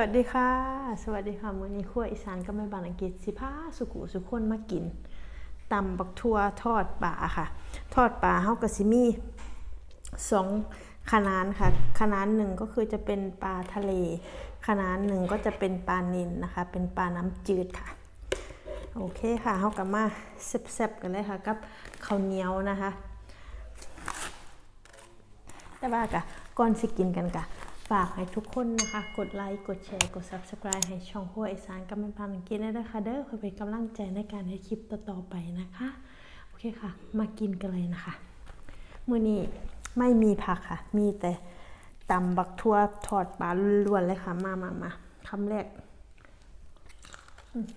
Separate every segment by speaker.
Speaker 1: วัสดีค่ะ สวัสดีค่ะมื้อนี้ครัวอีสานก็ไม่บานอังกฤษสิพาสุกุสุคนมากินตำบักทัวทอดปลาค่ะ ทอดปลาเฮาก็สิมีสองขนาดค่ะ ขนาดหนึ่งก็คือจะเป็นปลาทะเล ขนาดหนึ่งก็จะเป็นปลานิลนะคะ เป็นปลาน้ำจืดค่ะ โอเคค่ะเฮากลับมาแซ่บๆกันเลยค่ะกับข้าวเหนียวนะคะ แต่ว่ากะก่อนสิกินกันกะ ฝากให้ทุกคนนะคะ กดไลค์ กดแชร์ กด Subscribe ให้ช่องหัวอีสานกำมันพานังกินได้นะคะเด้อเพื่อเป็นกำลังใจในการให้คลิปต่อๆไปนะคะ โอเคค่ะ มากินกันเลยนะคะ มื้อนี้ไม่มีผักค่ะ มีแต่ตำบักทั่วทอดปลาล้วนเลยค่ะ มามามาคำแรก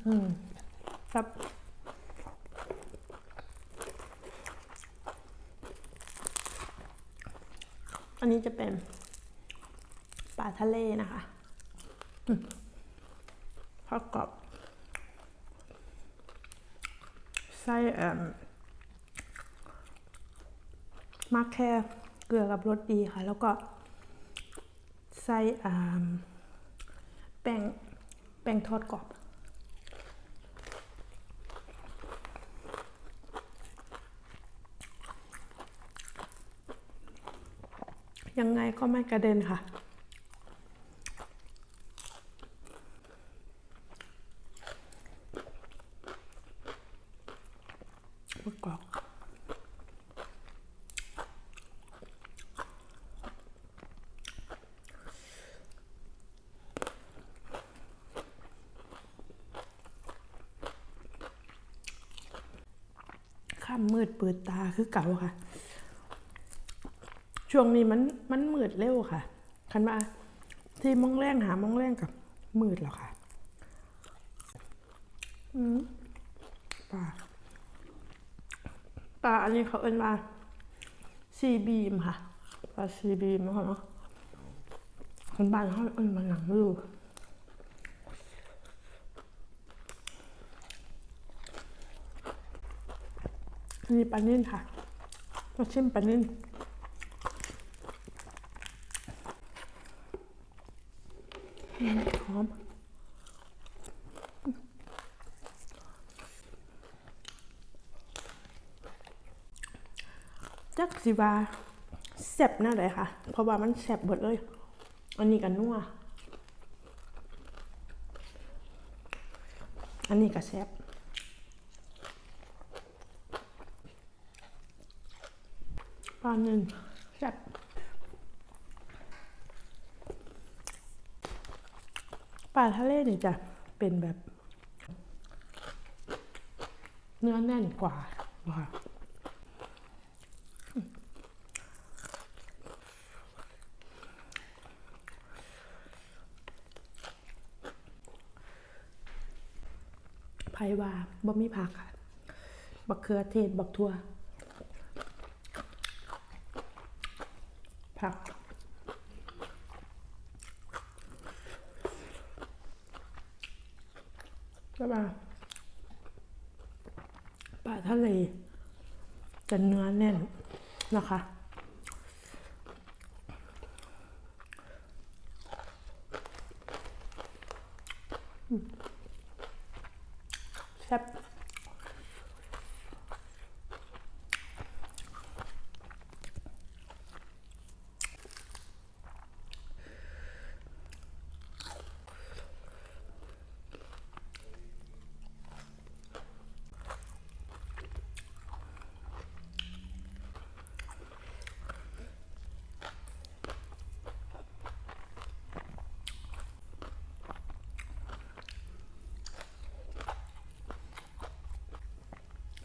Speaker 1: อือครับอันนี้จะเป็น ปลาทะเลนะคะอืมทอดกรอบไส้เอ่อมากแค่เกลือกับรสดีค่ะ แล้วก็ไส้อ่าแป้งแป้งทอดกรอบยังไงก็ไม่กระเด็นค่ะ มะกอก ข้ามมืดเปิดตาคือเก่าค่ะ ช่วงนี้มันมันมืดเร็วค่ะ คันว่าที่มองแรงหามองแรงกับมืดแล้วค่ะ อืมปลาปลาอันนี้เขาเอิ้นว่าซีบีมค่ะปลาซีบีมนะคะเนาะคนบ้านเขาเอิ้นมาหนังไม่รู้ อันนี้ปลานิ่นค่ะมาชิมปลานิ่นหอมจักสิว่าแซ่บหน้าเลยค่ะ เพราะว่ามันแซ่บหมดเลย อันนี้กันนัวอันนี้ก็แซ่บ ปลาหนึ่งแซ่บปลาทะเลเนี่ยจะเป็นแบบ เนื้อแน่นกว่าค่ะไผ่ว่าบ่มีผักค่ะ บักเขือเทศ บักทั่ว ผักก็มาปลาทะเลจะเนื้อแน่นนะคะ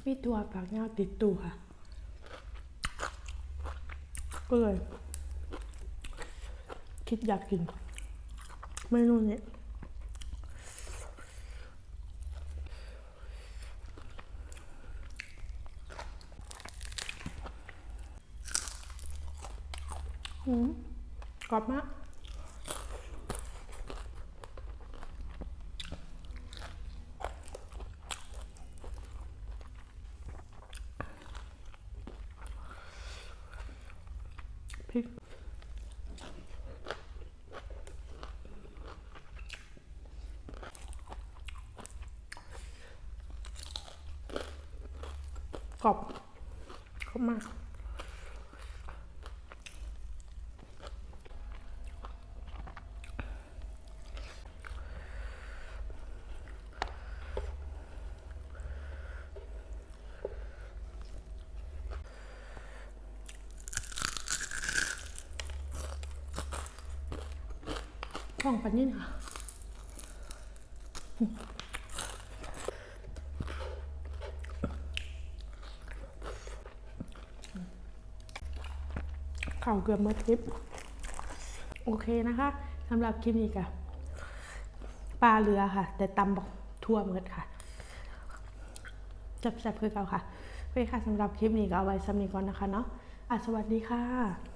Speaker 1: มีตัวปากเงาติดตัวค่ะก็เลย คิดอยากกินเมนูนี้อืมกรอบมาก พริกกรอบเข้ามา กล่องปันนี่ค่ะข่าวเกือบมดคลิป โอเคนะคะสำหรับคลิปนี้ค่ะปลาเรือค่ะ แต่ตำบอกทั่วหมดค่ะจับๆคือเก่าค่ะโอเคค่ะสำหรับคลิปนี้ก็เอาไว้สำนีก่อนนะคะเนาะอะสวัสดีค่ะ